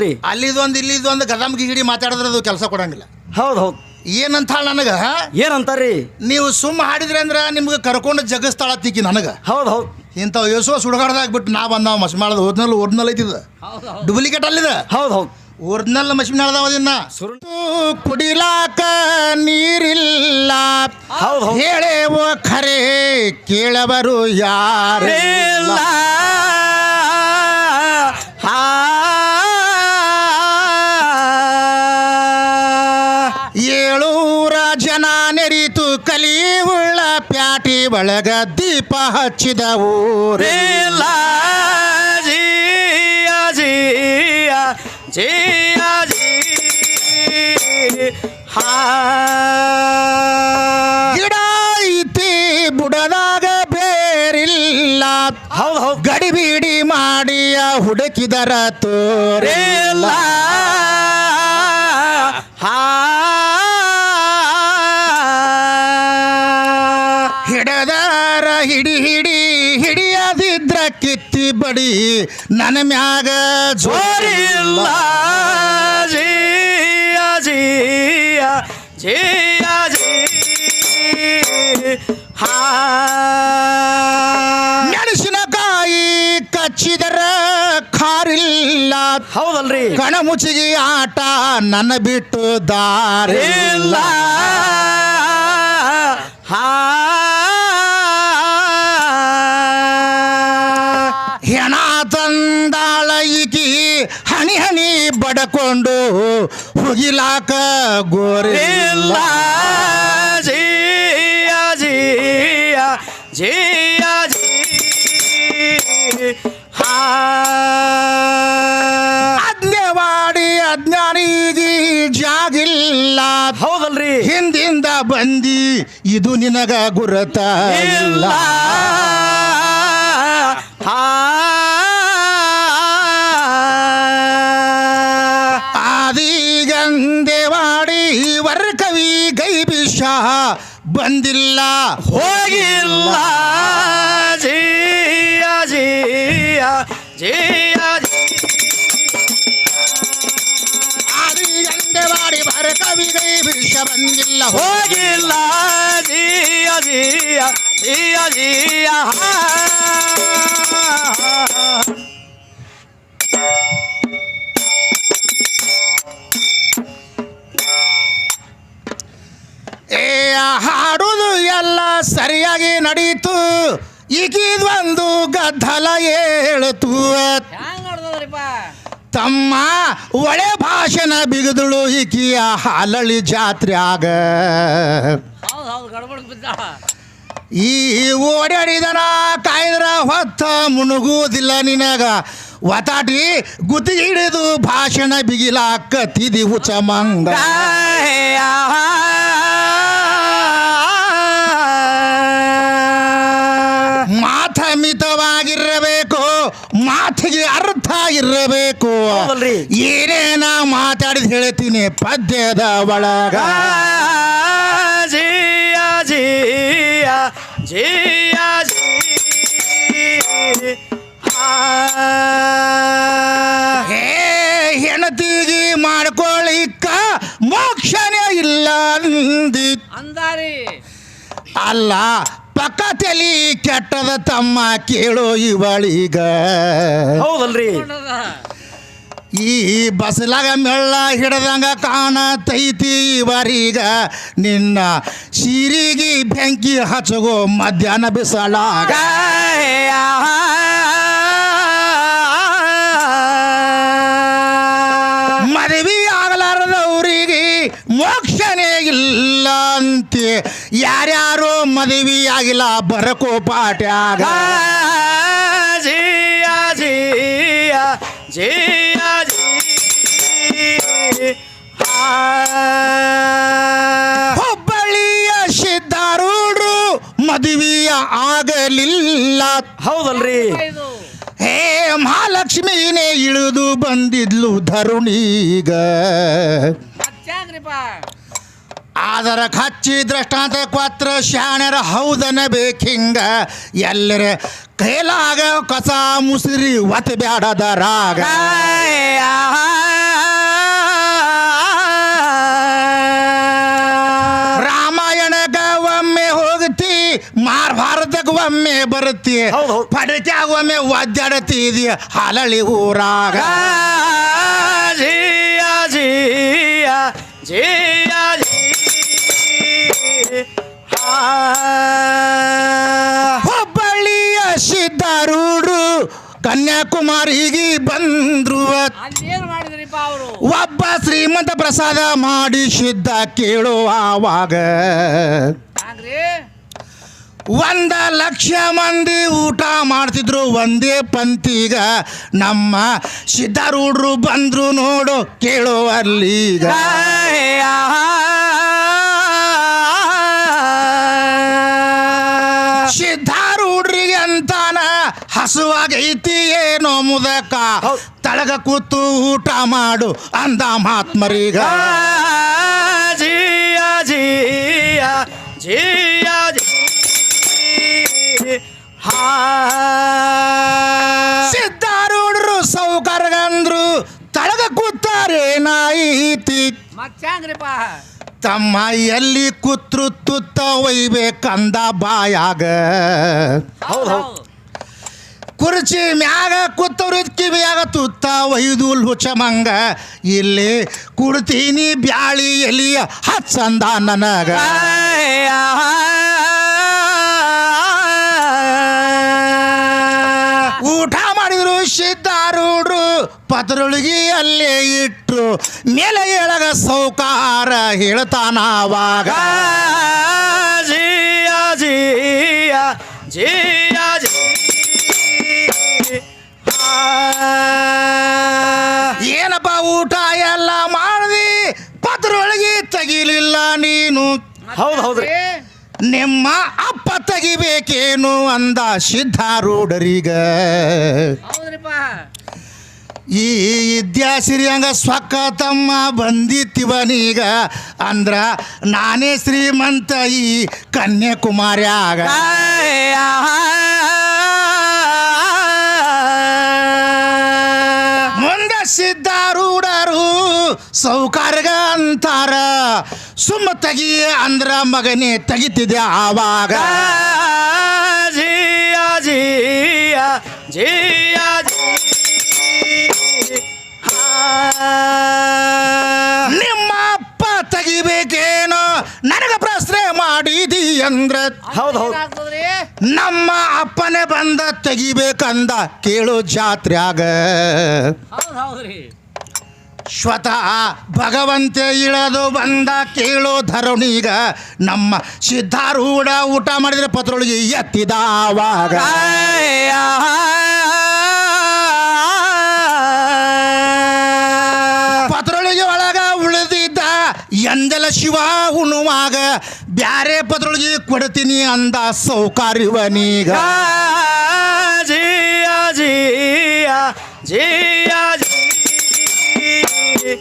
ರೀ. ಅಲ್ಲಿದೊಂದು ಇಲ್ಲಿದೊಂದು ಗದಮ್ ಗಿಗಿಡಿ ಮಾತಾಡಿದ್ರೆ ಅದು ಕೆಲಸ ಕೊಡಂಗಿಲ್ಲ. ಹೌದು ಹೌದು. ಏನಂತ ನನಗೆ? ಏನಂತಾರ್ರಿ ನೀವು ಸುಮ್ಮ ಹಾಡಿದ್ರಿ ಅಂದ್ರೆ ನಿಮ್ಗೆ ಕರ್ಕೊಂಡು ಜಗಸ್ತಾಳ ತಿಕ್ಕಿ ನನಗೆ. ಹೌದು ಹೌದು. ಇಂಥ ಯೇಸೋ ಸುಡುಗಾಡ್ದಾಗ ಬಿಟ್ಟು ನಾ ಬಂದ ಮಸಿಮಾಳದ ಒರಿಜಿನಲ್ ಓದ್ನಲ್ ಐತಿದ. ಡೂಪ್ಲಿಕೇಟ್ ಅಲ್ಲಿದೆ? ಹೌದು ಹೌದು. ಊರ್ನಲ್ಲ ಮಸಿಮಾಳದವ ದಿನ ಕುಡಿಲಾಕ ನೀರಿಲ್ಲ. ಹೇಳೇವೋ ಖರೇ ಹೇಳೇವ ಖರೆ ಕೇಳವರು ಯಾರು ಒಳಗ ದೀಪ ಹಚ್ಚಿದ ಊರೇ. ಜಿಯ ಜಿಯ ಜಿಯ ಜಿ. ಹಾ. ಗಿಡ ಐತಿ ಬುಡದಾಗ ಬೇರಿಲ್ಲ ಹೌದು ಹೌದು ಗಡಿಬಿಡಿ ಮಾಡಿಯ ಹುಡುಕಿದರ ತೋರಿಲ್ಲ. ಹಾ. ಬಡಿ ನನ್ನ ಮ್ಯಾಗ ಜೋರಿಲ್ಲ. ಜಿಯ ಜಿಯ ಜಿಯ ಜಿ ಹಾ. ಮೆಣಸಿನಕಾಯಿ ಕಚ್ಚಿದರ ಖಾರಿಲ್ಲ. ಹೌದಲ್ರಿ. ಕಣ ಮುಚ್ಚಿಗೆ ಆಟ ನನ್ನ ಬಿಟ್ಟು ದಾರಿಲ್ಲ. ಹಾ. ಬಡಕೊಂಡು ಹುಗಿಲಾಕ ಗೋರಿಲ್ಲ. ಜಿಯ ಜಿಯ ಜಿಯ ಜಿ ಹಾ. ಅಜ್ಞವಾಡಿ ಅಜ್ಞಾನಿಗೆ ಜಾಗಿಲ್ಲ. ಹೌದಲ್ರಿ. ಹಿಂದಿಂದ ಬಂದಿ ಇದು ನಿನಗ ಗುರುತ ಇಲ್ಲ. ಹಾ. ಆದಿಗಂದೇವಾಡಿ ವರ ಕವಿ ಗೈ ಬಿಷ ಬಂದಿಲ್ಲ ಹೋಗಿಲ್ಲ ಜಿಯ ಜಿಯ ಜಿಯ ಜಿ ಆದಿಗಂದೇವಾಡಿ ವರ ಕವಿ ಗೈ ಬಿಷ ಬಂದಿಲ್ಲ ಹೋಗಿಲ್ಲ ಜಿಯ ಜಿಯ ಜಿಯ ಜಿಯ ಸರಿಯಾಗಿ ನಡೀತು. ಈಗಿದೊಂದು ಗದ್ದಲ ಹೇಳ್ತು ಹ್ಯಾಂಗ ನಡ್ದದ್ರಿಪ್ಪ? ತಮ್ಮ ಒಳೆ ಭಾಷಣ ಬಿಗದಳು ಈಕಿಯ ಹಾಲಳಿ ಜಾತ್ರೆಯಾಗ ಈ ಓಡಾಡಿದನ ಕಾಯ್ದ್ರ ಹೊತ್ತ ಮುಣುಗುವುದಿಲ್ಲ ನಿನಗ. ಒತಾಟಿ ಗುತಿ ಹಿಡಿದು ಭಾಷಣ ಬಿಗಿಲಾಕತ್ತಿದಿ ಹುಚ್ಚ ಮಂಗ ಇರಬೇಕು. ಏನೇ ನಾ ಮಾತಾಡಿದ್ ಹೇಳ್ತೀನಿ ಪದ್ಯದ ಒಳಗ. ಜಿಯ ಜಿಯ ಜಿಯ ಜಿ ಹೆಣತಿಗೆ ಮಾಡ್ಕೊಳ್ಳಿಕ್ಕ ಮೋಕ್ಷನೇ ಇಲ್ಲ ಅಂದಿ ಅಂದಾರಿ. ಅಲ್ಲ ಪಕ್ಕ ತಲಿ ಕೆಟ್ಟದ ತಮ್ಮ ಕೇಳೋ ಇವಳೀಗ. ಹೌದಲ್ರಿ. ಈ ಬಸ್ಲಾಗ ಮೆಳ್ಳ ಹಿಡ್ದಂಗ ಕಾಣತೈತಿ ಇವರೀಗ. ನಿನ್ನ ಸಿರಿಗಿ ಬೆಂಕಿ ಹಚ್ಚಗೋ ಮಧ್ಯಾಹ್ನ ಬಿಸಲಾಗ. ಮದುವೆ ಆಗಲಾರದವರಿಗೆ ಮೋಕ್ಷನೇ ಇಲ್ಲ ಅಂತೆ ಯಾರ್ಯಾರೋ ಮದುವೆ ಆಗಿಲ್ಲ ಬರಕೋ ಪಾಟ್ಯಾಗ ಜಿಯ ಜಿಯ ಜಿಯ ಜಿ ಹಾ. ಹುಬ್ಬಳ್ಳಿಯ ಸಿದ್ಧಾರೂಢರು ಮದುವೆಯ ಆಗಲಿಲ್ಲ. ಹೌದಲ್ರಿ. ಹೇ ಮಹಾಲಕ್ಷ್ಮಿನೇ ಇಳಿದು ಬಂದಿದ್ಲು ಧರುಣೀಗ. ಆದರ ಖಚ್ಚಿ ದೃಷ್ಟಾಂತ ಕ್ವಾತ್ರ ಶಾಣ್ಯರ ಹೌದನ ಬೇಕಿಂಗ. ಎಲ್ಲರ ಕೈಲಾಗ ಕಸ ಮುಸಿರಿ ಒತ್ತ ಬ್ಯಾಡದ ರಾಗ. ರಾಮಾಯಣಗ ಒಮ್ಮೆ ಹೋಗ್ತಿ ಮಹಾಭಾರತಕ್ಕೆ ಒಮ್ಮೆ ಬರುತ್ತಿ. ಪಡತ್ಯಾಗ ಒಮ್ಮೆ ಒದ್ದಾಡತಿ ಇದೆಯ ಹಾಲಳಿ ಊರಾಗ. ಜಿಯ ಜಿಯ ಜಿಯ ಜಿ ಹುಬ್ಬಳ್ಳಿಯ ಸಿದ್ಧಾರೂಢರು ಕನ್ಯಾಕುಮಾರಿಗೆ ಬಂದ್ರು ಒಬ್ಬ ಶ್ರೀಮಂತ ಪ್ರಸಾದ ಮಾಡಿ ಸಿದ್ಧ ಕೇಳುವಾಗ ಒಂದ ಲಕ್ಷ ಮಂದಿ ಊಟ ಮಾಡ್ತಿದ್ರು ಒಂದೇ ಪಂತಿಗ ನಮ್ಮ ಸಿದ್ಧಾರೂಢರು ಬಂದ್ರು ನೋಡು ಕೇಳುವಲ್ಲೀಗ ಕೂತು ಊಟ ಮಾಡು ಅಂದ ಮಹಾತ್ಮರೀಗ. ಜಿಯ ಜಿಯ ಜಿಯ ಜಿ ಹಾ. ಸಿದ್ಧಾರೂಢರು ಸೌಕರ್ಗಂದ್ರು ತಳಗ ಕೂತಾರೆ ನಾಯಿತಿ. ಮತ್ತೆ ಹೆಂಗ್ರಿಪ್ಪ ತಮ್ಮ ಎಲ್ಲಿ ಕೂತ್ರು ತುತ್ತ ಒಯ್ಬೇಕಂದ ಬಾಯಾಗ. ಹೌದ್. ಕುರ್ಚಿ ಮ್ಯಾಗ ಕೂತವ್ರ ಕಿವಿಯಾಗ ತುತ್ತ ಒಯ್ದು ಲುಚಮಂಗ. ಇಲ್ಲಿ ಕುಡ್ತೀನಿ ಬ್ಯಾಳಿ ಎಲಿಯ ಹಚ್ಚಂದ ನನಗ. ಊಟ ಮಾಡಿದ್ರು ಸಿದ್ಧಾರೂಢರು ಪತ್ರೊಳಗಿ ಅಲ್ಲೇ ಇಟ್ಟು ಮೇಲೆ ಎಳಗ ಸೌಕಾರ ಹೇಳ್ತಾನವಾಗ ಜಿಯ ಜಿಯ ಜಿಯ ಜಿ ಏನಪ್ಪ ಊಟ ಎಲ್ಲ ಮಾಡಿದಿ? ಪತ್ರೊಳಗೆ ತೆಗಿಲಿಲ್ಲ ನೀನು. ಹೌದ್ ಹೌದ್ರಿ. ನಿಮ್ಮ ಅಪ್ಪ ತೆಗಿಬೇಕೇನು ಅಂದ ಸಿದ್ಧಾರೂಢರಿಗ ಹೌದ್ರಿಪ್ಪ. ಈ ವಿದ್ಯಾಸಿರಿ ಹಂಗ ಸ್ವಕ್ಕ ತಮ್ಮ ಬಂದಿತ್ತಿವನೀಗ ಅಂದ್ರ ನಾನೇ ಶ್ರೀಮಂತ ಈ ಕನ್ಯಾಕುಮಾರ್ಯಾಗ. ಮುಂದೆ ಸಿದ್ಧಾರೂಢರು ಸೌಕಾರ್ಗ ಅಂತಾರ ಸುಮ್ಮ ತೆಗಿ ಅಂದ್ರ ಮಗನೇ ತೆಗಿತಿದೆ ಆವಾಗ? ಜಿಯ ಜಿಯ ಜಿಯ ಜಿ ನಿಮ್ಮ ಅಪ್ಪ ತೆಗಿಬೇಕೇನೋ? ನನಗ ಪ್ರಶ್ನೆ ಮಾಡಿದಿ ಅಂದ್ರ ಹೌದು ಹೌದು. ನಮ್ಮ ಅಪ್ಪನೆ ಬಂದ ತೆಗಿಬೇಕಂದ ಕೇಳು ಜಾತ್ರ್ಯಾಗ. ಸ್ವತಃ ಭಗವಂತ ಇಳದು ಬಂದ ಕೇಳೋ ಧರುಣೀಗ. ನಮ್ಮ ಸಿದ್ಧಾರೂಢ ಊಟ ಮಾಡಿದ್ರೆ ಪತ್ರೊಳಗೆ ಎತ್ತಿದ ಎಂದಲ ಶಿವ ಉಣುವಾಗ ಬ್ಯಾರೆ ಪದ್ರೊಳಗೆ ಕೊಡ್ತೀನಿ ಅಂದ ಸೌಕಾರ್ಯವನೀಗ ಜಿಯ ಜಿಯ ಜಿಯ ಜಿ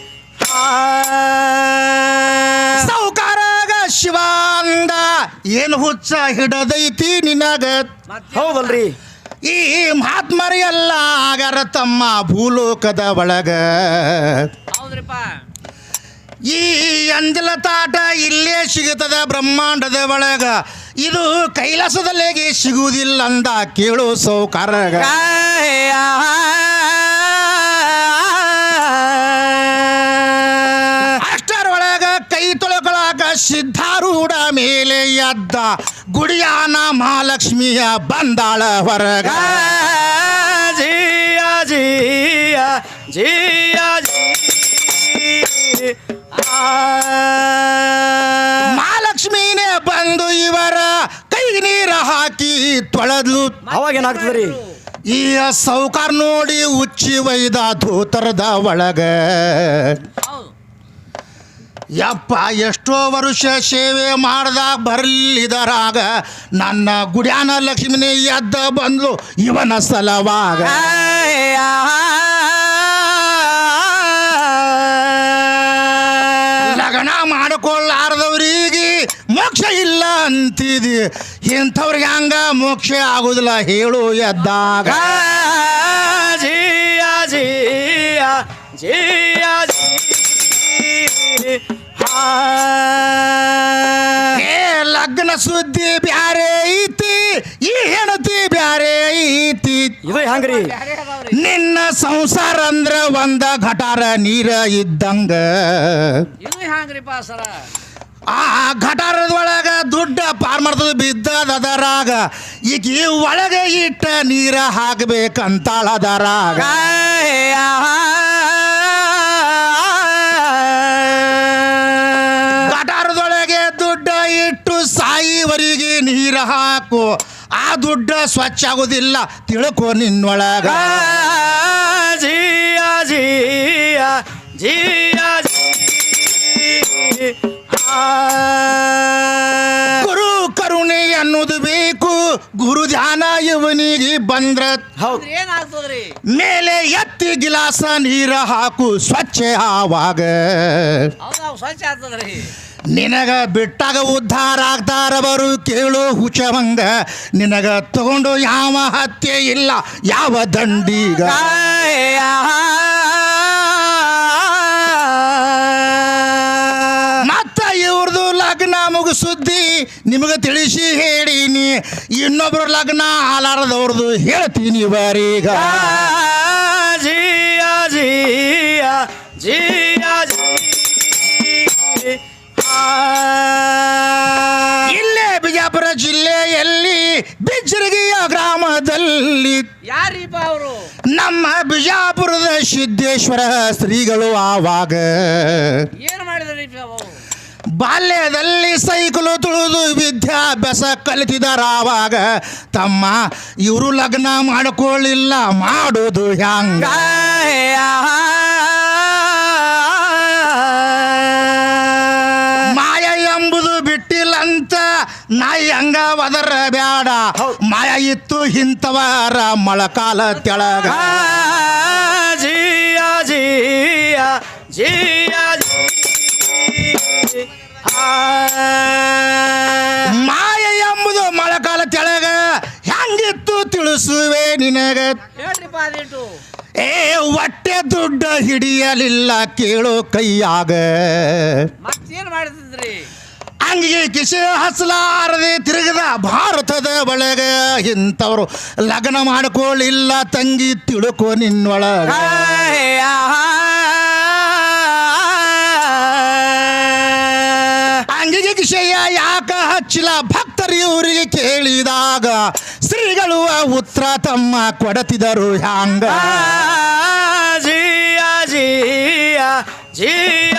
ಸೌಕಾರಾಗ ಶಿವ ಅಂದ ಏನು ಹುಚ್ಚ ಹಿಡದೈತಿ ನಿನಗ? ಹೌದಲ್ರಿ. ಈ ಮಹಾತ್ಮರಿ ಎಲ್ಲ ಆಗರ ತಮ್ಮ ಭೂಲೋಕದ ಒಳಗ. ಹೌದ್ರಿಪ್ಪ. ಈ ಅಂಜಲ ತಾಟ ಇಲ್ಲೇ ಸಿಗುತ್ತದೆ ಬ್ರಹ್ಮಾಂಡದ ಒಳಗ. ಇದು ಕೈಲಾಸದಲ್ಲೇಗೆ ಸಿಗುವುದಿಲ್ಲ ಅಂದ ಕೇಳು ಸೌಕಾರಗ ಕೈ ಸಿದ್ಧಾರೂಢ ಮೇಲೆ ಎದ್ದ ಗುಡಿಯಾನ ಮಹಾಲಕ್ಷ್ಮಿಯ ಬಂದಾಳ ಹೊರಗ. ಜಿಯ ಜಿಯ ಜಿಯ ಜಿ ಮಹಾಲಕ್ಷ್ಮಿನೇ ಬಂದು ಇವರ ಕೈಗೆ ನೀರ ಹಾಕಿ ತೊಳೆದ್ಲು. ಅವಾಗ ಏನಾಗ್ತದ್ರಿ? ಈ ಸೌಕಾರ ನೋಡಿ ಉಚ್ಚಿ ಒಯ್ದ ಧೂತರದ ಒಳಗ. ಯಪ್ಪ ಎಷ್ಟೋ ವರ್ಷ ಸೇವೆ ಮಾಡ್ದ ಬರ್ಲಿದರಾಗ ನನ್ನ ಗುಡ್ಯಾನ ಲಕ್ಷ್ಮಿನೇ ಎದ್ದ ಬಂದ್ಲು ಇವನ ಸಲವಾಗ. ಅಂತಿದಿ. ಇಂಥವ್ರಿಗೆ ಹಂಗ ಮೋಕ್ಷ ಆಗುದಿಲ್ಲ ಹೇಳು ಎದ್ದಾಗ. ಜಿಯ ಜಿಯ ಜಿಯ ಏ ಲಗ್ನ ಸುದ್ದಿ ಬ್ಯಾರೆ ಐತಿ ಈ ಹೆಣತಿ ಬ್ಯಾರೆ ಐತಿ. ಇದು ಹೆಂಗ್ರಿ ನಿನ್ನ ಸಂಸಾರ ಅಂದ್ರ ಒಂದ ಘಟಾರ ನೀರ ಇದ್ದಂಗ. ಇದು ಹ್ಯಾಂಗ್ರಿಪ್ಪ ಸರ? ಆ ಘಟಾರದೊಳಗ ದುಡ್ಡ ಪಾರ್ ಮಾಡ್ತದ, ಬಿದ್ದದ ಅದರಾಗ. ಈಗ ಈ ಒಳಗೆ ಇಟ್ಟ ನೀರ ಹಾಕ್ಬೇಕಂತಾಳದರಾಗ ಅದರಾಗ. ಗಟಾರದೊಳಗೆ ದುಡ್ಡ ಇಟ್ಟು ಸಾಯಿವರಿಗೆ ನೀರ ಹಾಕು. ಆ ದುಡ್ಡ ಸ್ವಚ್ಛ ಆಗೋದಿಲ್ಲ, ತಿಳ್ಕೊ ನಿನ್ನೊಳಗ. ಜಿಯ ಜಿಯ ಜಿಯ ಜಿ ಗುರು ಕರುಣೆ ಅನ್ನೋದು ಬೇಕು. ಗುರು ಧ್ಯಾನ ಇವನಿಗೆ ಬಂದ್ರ ಏನಾಗ್ತದ್ರಿ? ಮೇಲೆ ಎತ್ತಿ ಗಿಲಾಸ ನೀರ ಹಾಕು ಸ್ವಚ್ಛ ಆವಾಗ. ಹೌದಾ ಸ್ವಚ್ಛ ಆಗ್ತದ್ರಿ. ನಿನಗ ಬಿಟ್ಟಾಗ ಉದ್ಧಾರ ಆಗ್ತಾರವರು ಕೇಳು ಹುಚವಂಗ ನಿನಗ ತಗೊಂಡು ಯಾವ ಹತ್ಯೆ ಇಲ್ಲ ಯಾವ ದಂಡಿಗ. ಲಗ್ನ ಮುಗಿಸುದ್ದಿ ನಿಮಗೆ ತಿಳಿಸಿ ಹೇಳೀನಿ. ಇನ್ನೊಬ್ರು ಲಗ್ನ ಹಾಲಾರದವ್ರದ್ದು ಹೇಳ್ತೀನಿ ಬಾರೀಗ. ಜಿಯ ಜಿಯಾ ಜಿಯ ಜಿ ಹಾ ಇಲ್ಲೇ ಬಿಜಾಪುರ ಜಿಲ್ಲೆಯಲ್ಲಿ ಬಿಜ್ಜರಗಿಯ ಗ್ರಾಮದಲ್ಲಿ ಯಾರೀಪ ಅವರು? ನಮ್ಮ ಬಿಜಾಪುರದ ಸಿದ್ದೇಶ್ವರ ಶ್ರೀಗಳು ಆವಾಗ ಏನು ಮಾಡಿದ್ರಿ ಬಾಲ್ಯದಲ್ಲಿ ಸೈಕಲು ತುಳಿದು ವಿದ್ಯಾಭ್ಯಾಸ ಕಲಿತಿದಾರ ಆವಾಗ ತಮ್ಮ ಇವರು ಲಗ್ನ ಮಾಡಿಕೊಳ್ಳಿಲ್ಲ ಮಾಡೋದು ಹ್ಯಾಂಗ ಮಾಯ ಎಂಬುದು ಬಿಟ್ಟಿಲ್ಲ ಅಂತ ನಾಯಿ ಹಂಗ ಒದರ ಬ್ಯಾಡ ಮಾಯ ಇತ್ತು ಇಂಥವರ ಮೊಳಕಾಲ ತೆಳಗ ಜಿಯ ಜಿಯ ಜಿಯ ಮಾಯ ಎಂಬುದು ಮಳೆಕಾಲ ತೆಳಗ ಹೆಂಗಿತ್ತು ತಿಳಿಸುವೆ ನಿನಗ. ಏ ಹೊಟ್ಟೆ ದುಡ್ಡ ಹಿಡಿಯಲಿಲ್ಲ ಕೇಳೋ ಕೈಯಾಗ. ಹಂಗೆ ಕಿಶೆ ಹಸಲಾರದೆ ತಿರುಗದ ಭಾರತದ ಒಳಗ ಇಂಥವ್ರು ಲಗ್ನ ಮಾಡ್ಕೊಳ್ಳಿಲ್ಲ ತಂಗಿ ತಿಳ್ಕೊ ನಿನ್ನೊಳಗ. ಕಿಸೆಯ ಯಾಕ ಹಚ್ಚಿಲ್ಲ? ಭಕ್ತರು ಇವರಿಗೆ ಕೇಳಿದಾಗ ಶ್ರೀಗಳು ಉತ್ತರ ತಮ್ಮ ಕೊಡತಿದರು ಹ್ಯಾಂಗ? ಜಿಯ ಜಿಯ ಜಿಯ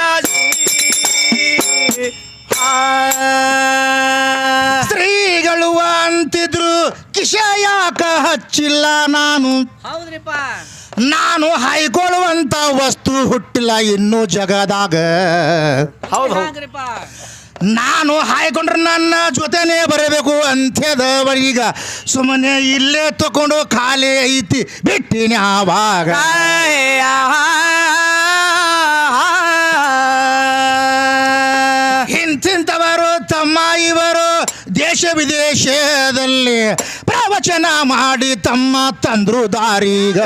ಶ್ರೀಗಳು ಅಂತಿದ್ರು ಕಿಶ ಯಾಕ ಹಚ್ಚಿಲ್ಲ ನಾನು? ಹೌದ್ರಿಪ್ಪ. ನಾನು ಹಾಯ್ಕೊಳ್ಳುವಂತ ವಸ್ತು ಹುಟ್ಟಿಲ್ಲ ಇನ್ನೂ ಜಗದಾಗ. ಹೌದು ನಾನು ಹಾಯ್ಕೊಂಡ್ರೆ ನನ್ನ ಜೊತೆನೇ ಬರಬೇಕು ಅಂತ್ಯದವರೀಗ ಈಗ ಸುಮ್ಮನೆ ಇಲ್ಲೇ ತಕೊಂಡು ಖಾಲಿ ಐತಿ ಬಿಟ್ಟಿನಿ ಆವಾಗ ಇಂತಿಂತವರು ತಮ್ಮ ಇವರು ದೇಶ ವಿದೇಶದಲ್ಲಿ ಪ್ರವಚನ ಮಾಡಿ ತಮ್ಮ ತಂದ್ರು ದಾರಿಗ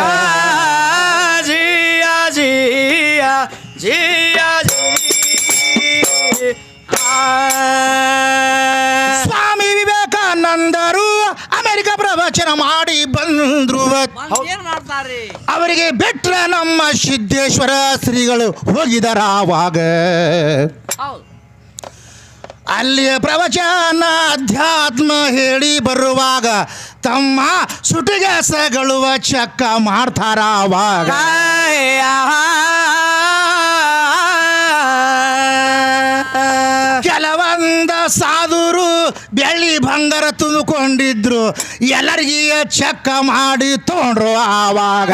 ಜಿಯ ಜಿಯ ಜಿಯ ಜಿ ಸ್ವಾಮಿ ವಿವೇಕಾನಂದರು ಅಮೆರಿಕ ಪ್ರವಚನ ಮಾಡಿ ಬಂದ್ರು. ಅವರಿಗೆ ಬಿಟ್ರ ನಮ್ಮ ಸಿದ್ದೇಶ್ವರ ಶ್ರೀಗಳು ಹೋಗಿದರಾವಾಗ ಅಲ್ಲಿಯ ಪ್ರವಚನ ಅಧ್ಯಾತ್ಮ ಹೇಳಿ ಬರುವಾಗ ತಮ್ಮ ಸುಟಿಗೆಸಗಳುವ ಚಕ್ಕ ಮಾಡ್ತಾರ ಬಂಗಾರ ತುಂಬಿಕೊಂಡಿದ್ರು. ಎಲ್ಲರಿಗೆ ಚೆಕ್ಕ ಮಾಡಿ ತೊಗೊಂಡ್ರು ಆವಾಗ.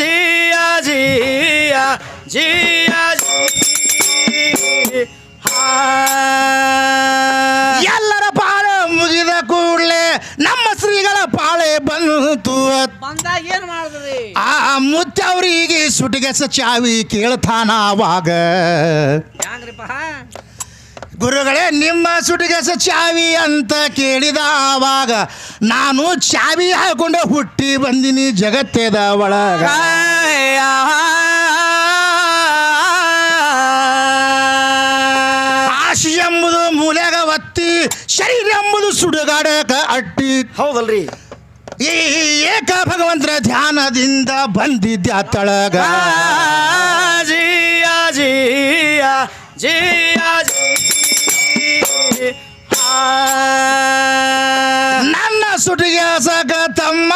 ಜಿಯ ಜಿಯ ಜಿಯ ಎಲ್ಲರ ಪಾಳೆ ಮುಗಿದ ಕೂಡಲೇ ನಮ್ಮ ಶ್ರೀಗಳ ಪಾಳೆ ಬಂತು. ಬಂದಾಗ ಏನ್ ಮಾಡಿದ್ರಿ ಆ ಮುತ್ತ ಅವರಿಗೆ ಸುಟಿಗೆಸ ಚಾವಿ ಕೇಳ್ತಾನ ಆವಾಗ. ಹ್ಯಾಂಗ್ರಿಪ್ಪ? ಗುರುಗಳೇ ನಿಮ್ಮ ಸುಟಿಗೆಸ ಚಾವಿ ಅಂತ ಕೇಳಿದ ಆವಾಗ ನಾನು ಚಾವಿ ಹಾಕೊಂಡು ಹುಟ್ಟಿ ಬಂದಿನಿ ಜಗತ್ತೇದ ಒಳಗ ಆಶಿ ಎಂಬುದು ಮೂಲೆಗ ಒತ್ತಿ ಶರೀರ ಎಂಬುದು ಸುಡುಗಾಡಕ ಅಟ್ಟಿ ಹೌದಲ್ರಿ ಈ ಏಕ ಭಗವಂತರ ಧ್ಯಾನದಿಂದ ಬಂದಿದ್ದ ತಳಗ ಜಿಯ ಜಿಯ ಜಿಯ ಜಿ ನನ್ನ ಸುಟಿಗೆ ಸಗ ತಮ್ಮ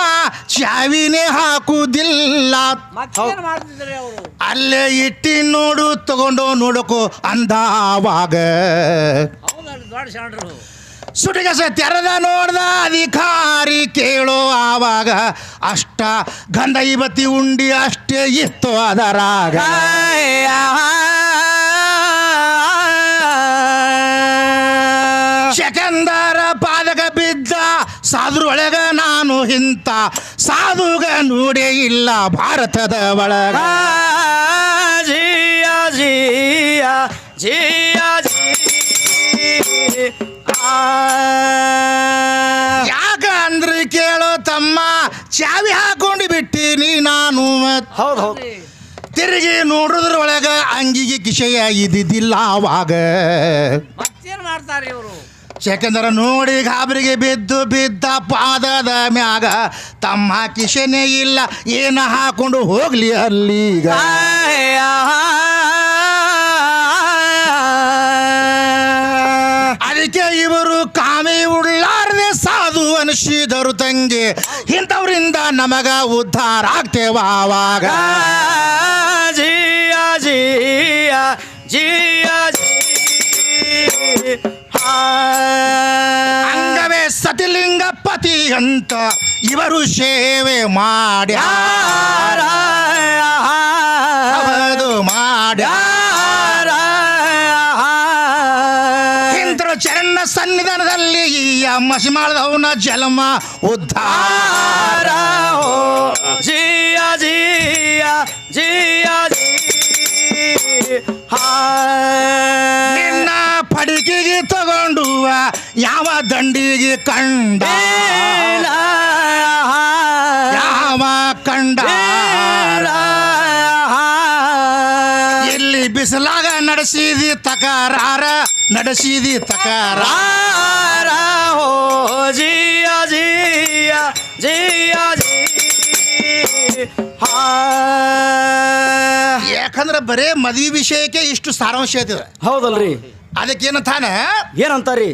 ಚಾವಿನೇ ಹಾಕುದಿಲ್ಲ ಅಲ್ಲೇ ಇಟ್ಟಿ ನೋಡು ತಗೊಂಡು ನೋಡಕು ಅಂದಾವಾಗ ಸುಟಿಗೆಸ ತೆರೆದ ನೋಡ್ದ ಅಧಿಕಾರಿ ಕೇಳೋ ಆವಾಗ ಅಷ್ಟ ಗಂಧ ಇವತ್ತಿ ಉಂಡಿ ಅಷ್ಟೇ ಇತ್ತು ಅದರಾಗ. ಇಂತ ಸಾಧುಗ ನುಡಿ ಇಲ್ಲ ಭಾರತದ ಒಳಗ. ಜಿಯ ಜಿಯ ಜಿಯ ಯಾಕ ಅಂದ್ರೆ ಕೇಳೋ ತಮ್ಮ ಚಾವಿ ಹಾಕೊಂಡು ಬಿಟ್ಟಿನಿ ನಾನು ಹೌದು ಹೌದು. ತಿರುಗಿ ನೋಡಿದ್ರೊಳಗ ಅಂಗಿಗೆ ಕಿಶೆಯ ಇದ್ದಿದ್ದಿಲ್ಲ ಅವಾಗ. ಮಾಡ್ತಾರೆ ಇವರು? ಯಾಕಂದ್ರೆ ನೋಡಿ ಗಾಬರಿಗೆ ಬಿದ್ದು ಬಿದ್ದ ಪಾದದ ಮ್ಯಾಗ ತಮ್ಮ ಕಿಶನೆ ಇಲ್ಲ, ಏನ ಹಾಕೊಂಡು ಹೋಗ್ಲಿ ಅಲ್ಲಿಗ? ಅದಕ್ಕೆ ಇವರು ಕಾಮಿ ಉಳ್ಳಾರದೆ ಸಾಧು ಅನಿಸಿದರು ತಂಗಿ. ಇಂಥವರಿಂದ ನಮಗ ಉದ್ಧಾರ ಆಗ್ತೇವ ಆವಾಗ? ಜಿಯ ಜಿಯ ಜಿಯ ಜಿ ಅಂಗವೇ ಸತಿಲಿಂಗ ಪತಿ ಅಂತ ಇವರು ಸೇವೆ ಮಾಡ್ಯಾರ ಹೌದು ಮಾಡ್ಯಾರ ಇಂದ್ರ ಚರಣ ಸನ್ನಿಧಾನದಲ್ಲಿ ಈ ಮಸಿ ಮಾಡಿದವನ ಜನ್ಮ ಉದ್ಧಾರ. ಜಿಯ ಜಿಯ ಜಿಯ ಜಿ ಹಾ. ಯಾವ ದಂಡಿಗೆ ಕಂಡ? ಯಾವ ಕಂಡ? ಇಲ್ಲಿ ಬಿಸಿಲಾಗ ನಡೆಸಿದಿ ತಕರಾರ? ನಡೆಸಿದಿ ತಕರಾರ. ಜಿಯ ಜಿಯ ಜಿಯ ಜಿ ಯಾಕಂದ್ರೆ ಬರೇ ಮದುವೆ ವಿಷಯಕ್ಕೆ ಇಷ್ಟು ಸಾರಾಂಶ ಐತಿದೆ ಹೌದಲ್ರಿ. ಏನಂತಾನೆ ಏನಂತಾರಿ?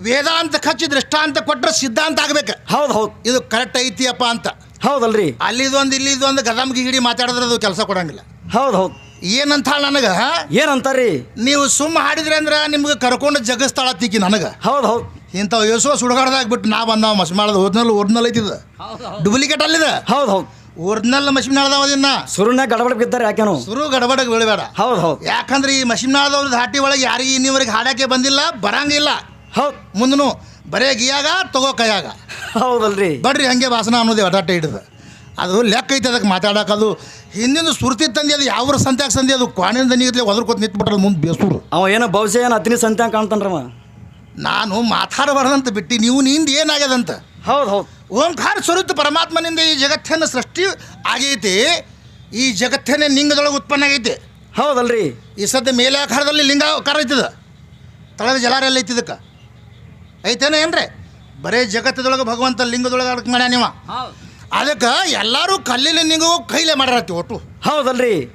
ವೇದಾಂತ ಖರ್ಚು ದೃಷ್ಟಾಂತ ಕೊಟ್ಟರೆ ಸಿದ್ಧಾಂತ ಆಗ್ಬೇಕು. ಹೌದು ಹೌದು. ಇದು ಕರೆಕ್ಟ್ ಐತಿಯಪ್ಪ ಅಂತ. ಹೌದಲ್ರಿ. ಅಲ್ಲಿದೊಂದು ಇಲ್ಲಿದೊಂದು ಗದಮ್ಗಿ ಗಿಡಿ ಮಾತಾಡಿದ್ರೆ ಅದು ಕೆಲಸ ಕೊಡಂಗಿಲ್ಲ. ಹೌದು ಹೌದು. ಏನಂತ ನನಗೆ? ಏನಂತಾರಿ ನೀವು ಸುಮ್ಮ ಹಾಡಿದ್ರಿ ಅಂದ್ರೆ ನಿಮ್ಗೆ ಕರ್ಕೊಂಡು ಜಗಸ್ತಾಳ ತಿಕ್ಕಿ ನನಗೆ. ಹೌದು ಹೌದು. ಇಂಥವು ಯೋಸೋ ಸುಡುಗಾಡ್ದಾಗ ಬಿಟ್ಟು ನಾ ಬಂದಾವ ಮಸಿ ಮಾಡೋದು. ಓದ್ನಲ್ಲಿ ಒರಿಜಿನಲ್ ಐತಿದ. ಹೌದು ಹೌದು. ಡೂಪ್ಲಿಕೇಟ್ ಅಲ್ಲಿದೆ. ಹೌದು ಹೌದು. ಓರ್ನಲ್ ಮಸಿಮ್ನಾಳದವ ಅದನ್ನ. ಸುರುನ್ಯಾಗ ಗಡಬಡ ಬಿದ್ದಾರೆ ಯಾಕೆನು ಸುರು ಗಡಬಡಕ್ಕೆ ಬೀಳಬೇಡ. ಹೌದು ಹೌದು. ಯಾಕಂದ್ರೆ ಈ ಮಸಿಮ್ನಾಳದವ್ರ ಧಾಟಿ ಒಳಗೆ ಯಾರಿಗೆ ಇನ್ನಿವರೆಗೆ ಹಾಡಕ್ಕೆ ಬಂದಿಲ್ಲ ಬರಂಗಿಲ್ಲ. ಹೌದು ಮುಂದನು ಬರೇ ಗಿಯಾಗ ತಗೋ ಕೈಯಾಗ. ಹೌದಲ್ರಿ. ಬಡ್ರಿ ಹಂಗೆ ವಾಸನ ಅನ್ನೋದು ಒಡಾಟ ಹಿಡಿದು. ಅದು ಲೆಕ್ಕ ಐತೆ ಅದಕ್ಕೆ ಮಾತಾಡಕ್ಕೆ ಅದು. ಹಿಂದಿನ ಸುರ್ತಿ ತಂದೆ ಅದು ಯಾವ ಸಂತ್ಯಾಗ ಸಂದಿ ಅದು? ಕ್ವಾಣಿಂದ ನೀರ್ಲಿ ಒದರ್ಕೊತ ನಿಂತ್ಬಿಟ್ರೆ ಮುಂದೆ ಬೇಸೂರು. ಅವ ಏನೋ ಬಹುಶಃ ಏನು ಹತ್ತಿನ ಸಂತ್ಯ ಕಾಣ್ತಾನ್ರವ. ನಾನು ಮಾತಾಡಬಾರ್ದಂತ ಬಿಟ್ಟು ನೀವು ನಿಂದ ಏನಾಗ್ಯದಂತ ಹೌದು ಹೌದು. ಓಂಕಾರ ಸ್ವರೂಪ ಪರಮಾತ್ಮನಿಂದ ಈ ಜಗತ್ತನ್ನು ಸೃಷ್ಟಿ ಆಗೈತಿ. ಈ ಜಗತ್ತನ್ನ ಲಿಂಗದೊಳಗೆ ಉತ್ಪನ್ನ ಆಗೈತಿ. ಹೌದಲ್ರಿ. ಈ ಸದ್ಯ ಮೇಲಾಕಾರದಲ್ಲಿ ಲಿಂಗ ಕಾರ ಐತದ ತಳದ ಜಲಾರ ಎಲ್ಲ ಐತಿ ಇದಕ್ಕೆ. ಐತೇನ ಏನ್ರಿ? ಬರೇ ಜಗತ್ತದೊಳಗೆ ಭಗವಂತ ಲಿಂಗದೊಳಗೆ ಅಡಕ್ ಮಾಡ್ಯಾನ ನೀವ? ಹೌದು. ಅದಕ್ಕೆ ಎಲ್ಲರೂ ಕಲ್ಲಿನ ಲಿಂಗವು ಕೈಲೆ ಮಾಡ್ಯಾರತಿ ಒಟ್ಟು. ಹೌದಲ್ರಿ.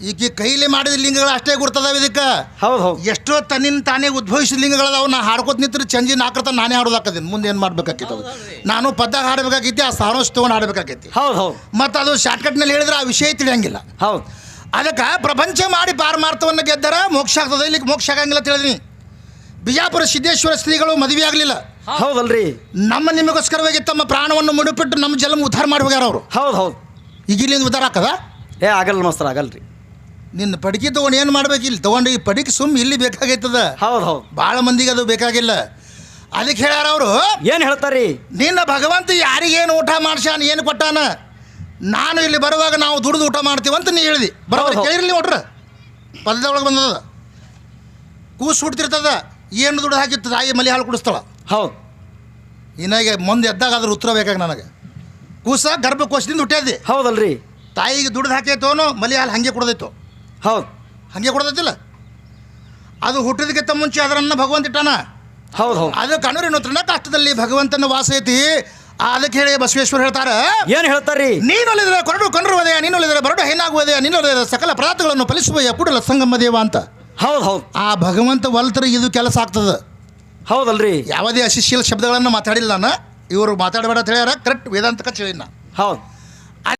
ಈಗ ಕೈಲಿ ಮಾಡಿದ ಲಿಂಗಗಳು ಅಷ್ಟೇ ಗುರ್ತದಾವ ಇದಕ್ಕೆ. ಹೌದು ಹೌದು. ಎಷ್ಟೋ ತನ್ನಿಂದ ತಾನೇ ಉದ್ಭವಿಸಿದ ಲಿಂಗಗಳದಾವ ನಾ ಹಾಡ್ಕೋತ ನಿಂತ್ರೆ ಚಂಜಿ ನಾಕ್ರತ ನಾನೇ ಹಾಡೋದಾಕದೀನಿ ಮುಂದೆ ಏನು ಮಾಡ್ಬೇಕಾಗಿತ್ತು ಅದು. ನಾನು ಪದ್ದಾಗ ಹಾಡಬೇಕಾಗಿತ್ತು ಆ ಸಾರೋಸ್ ತೊಗೊಂಡು ಹಾಡಬೇಕಾಗೈತಿ ಹೌದು ಹೌದು. ಮತ್ತು ಅದು ಶಾರ್ಟ್ಕಟ್ನಲ್ಲಿ ಹೇಳಿದ್ರೆ ಆ ವಿಷಯ ತಿಳಿಯಂಗಿಲ್ಲ. ಹೌದು. ಅದಕ್ಕೆ ಪ್ರಪಂಚ ಮಾಡಿ ಪಾರಮಾರ್ಥವನ್ನು ಗೆದ್ದರೆ ಮೋಕ್ಷ ಆಗ್ತದೆ ಇಲ್ಲಿ ಮೋಕ್ಷ ಆಗಂಗಿಲ್ಲ ತಿಳಿದೀನಿ ಬಿಜಾಪುರ ಸಿದ್ದೇಶ್ವರ ಸ್ತ್ರೀಗಳು ಮದುವೆ ಆಗಲಿಲ್ಲ. ಹೌದಲ್ರಿ. ನಮ್ಮ ನಿಮಗೋಸ್ಕರವಾಗಿ ತಮ್ಮ ಪ್ರಾಣವನ್ನು ಮುಡಿಪಿಟ್ಟು ನಮ್ಮ ಜಲಮ ಉದ್ಧಾರ ಮಾಡಿ ಹೋಗ್ಯಾರ ಅವರು. ಹೌದು ಹೌದು. ಈಗ ಇಲ್ಲಿಂದ ಉದ್ಧಾರ ಹಾಕದ ಏ ಆಗಲ್ಲ ಮಾಸ್ತರ್ ಆಗಲ್ರಿ. ನಿನ್ನ ಪಡಿಕೆ ತೊಗೊಂಡು ಏನು ಮಾಡ್ಬೇಕು ಇಲ್ಲಿ? ತೊಗೊಂಡು ಈ ಪಡಿಕೆ ಸುಮ್ಮ ಇಲ್ಲಿ ಬೇಕಾಗೈತದ. ಹೌದು ಹೌದು. ಭಾಳ ಮಂದಿಗೆ ಅದು ಬೇಕಾಗಿಲ್ಲ. ಅದಕ್ಕೆ ಹೇಳ್ಯಾರ ಅವರು ಏನು ಹೇಳ್ತಾರಿ ನಿನ್ನ ಭಗವಂತ ಯಾರಿಗೇನು ಊಟ ಮಾಡ್ಸ್ಯಾನ ಏನು ಕೊಟ್ಟಾನ? ನಾನು ಇಲ್ಲಿ ಬರುವಾಗ ನಾವು ದುಡಿದು ಊಟ ಮಾಡ್ತೀವಿ ಅಂತ ನೀ ಹೇಳಿದಿ. ಬರೋ ಕೇಳಿರಲಿ ಕೇಳಿರ್ಲಿ ನೋಡ್ರ. ಪದದ ಒಳಗೆ ಬಂದದ. ಕೂಸು ಹುಡ್ತಿರ್ತದ. ಏನು ದುಡ್ಡು ಹಾಕಿತ್ತು ತಾಯಿ ಮಲಿ ಹಾಲು ಕುಡಿಸ್ತಾಳ? ಹೌದು. ಇನ್ನಾಗೆ ಮುಂದೆ ಎದ್ದಾಗ ಅದ್ರ ಉತ್ತರ ಬೇಕಾಗ ನನಗೆ. ಕೂಸ ಗರ್ಭಕೋಶದಿಂದ ಹುಟ್ಟ್ಯಾದಿ ಹೌದಲ್ರಿ. ತಾಯಿಗೆ ದುಡ್ಡು ಹಾಕೈತೋನು ಮಲಿ ಹಾಲು ಹಾಗೆ ಕುಡ್ದೈತು? ಹೌದು. ಹಾಗೆ ಕುಡ್ದೈತಿಲ್ಲ? ಅದು ಹುಟ್ಟಿದಕ್ಕಿಂತ ಮುಂಚೆ ಅದರನ್ನ ಭಗವಂತ ಇಟ್ಟಾನ? ಹೌದು ಹೌದು. ಅದು ಕಣ್ಣೂರಿನ ಉತ್ತರನ ಕಷ್ಟದಲ್ಲಿ ಭಗವಂತನ ವಾಸ ಐತಿ. ಅದಕ್ಕೆ ಹೇಳಿ ಬಸವೇಶ್ವರ ಹೇಳ್ತಾರ ಏನು ಹೇಳ್ತಾರ್ರಿ? ನೀನೊಲಿದರೆ ಕೊರಡು ಕಣ್ಣುವುದೆಯ ನೀನೊಲಿದರೆ ಬರಡು ಹೆಣ್ಣಾಗುವುದೆಯ ನೀನೊಲಿದರೆ ಸಕಲ ಪದಾರ್ಥಗಳನ್ನು ಫಲಿಸುವ ಕೂಡಲ ಸಂಗಮ ದೇವ ಅಂತ. ಹೌದು ಹೌದು. ಆ ಭಗವಂತ ಒಲ್ತರ ಇದು ಕೆಲಸ ಆಗ್ತದೆ. ಹೌದಲ್ರಿ. ಯಾವುದೇ ಅಶಿಶೀಲ ಶಬ್ದಗಳನ್ನು ಮಾತಾಡಿಲ್ಲ ನಾನು. ಇವರು ಮಾತಾಡಬೇಡ ಅಂತ ಹೇಳ್ಯಾರ. ಕರೆಕ್ಟ್ ವೇದಾಂತಕ ಹೇಳಿನ ಹೌದು.